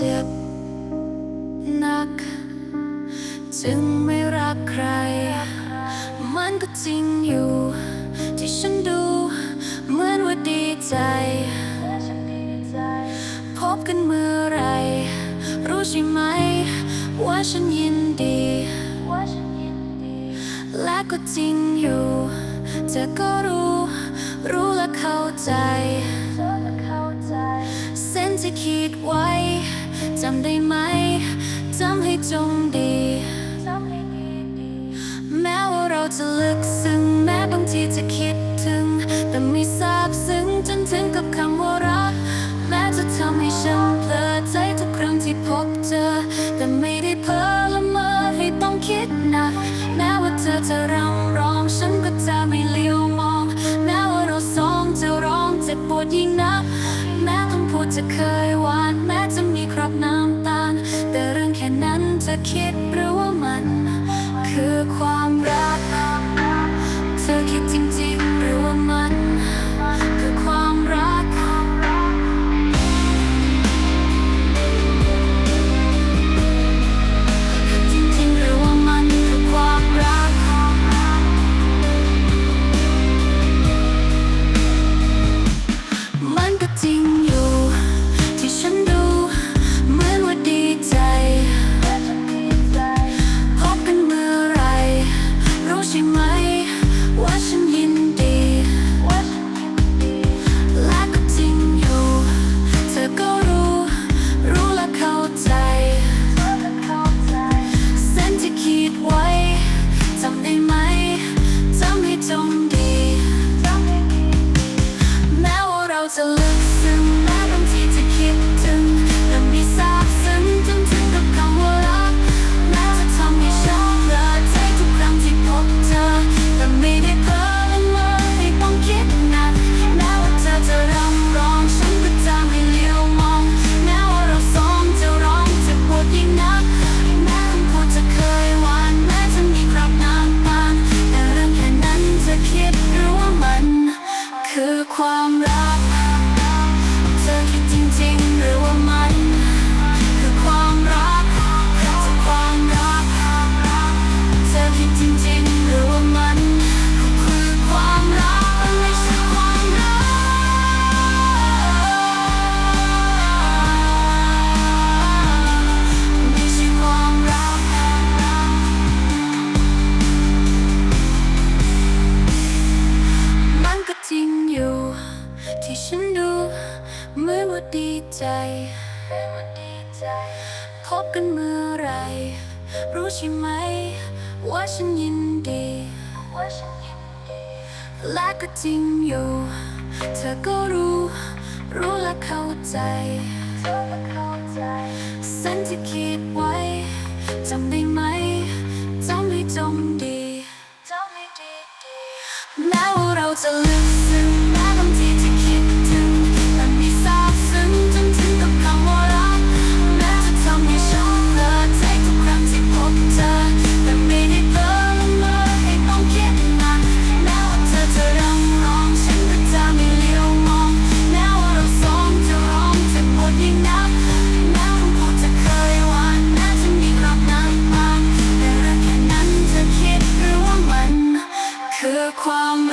จ็บนัก จึงไม่รักใคร มันก็จริงอยู่ ที่ฉันดูเหมือนว่าดีใจ พบกันเมื่อไร รู้ใช่ไหม ว่าฉันยินดี และก็จริงอยู่เธอก็รู้ รู้และเข้าใจ เส้นที่ขีดไว้ จำได้ไหม จำให้จงดี แม้ว่าเราจะลึกซึ้งแม้บางทีจะคิดถึง แต่ไม่ทราบซึ้งจนถึงกับคำว่ารัก แม้จะทำให้ฉันเพลิดใจทุกครั้งที่พบเจอ แต่ไม่ได้เพ้อละเมอให้ต้องคิดหนัก แม้ว่าเธอจะร่ำร้องฉันก็จะไม่เลี้ยวมอง แม้ว่าเราสองจะร้องเจ็บปวดยิ่งนัก แม้ท้องพูดจะเคยหวานแม้จะ 만나 to lose. พบกันเมื่อไร รู้ใช่ไหม ว่าฉันยินดี และก็จริงอยู่ เธอก็รู้ รู้และเข้าใจ สันที่คิดไว้จำได้ไหมจำให้จงดีแม้ว่าเราจะลืม ความ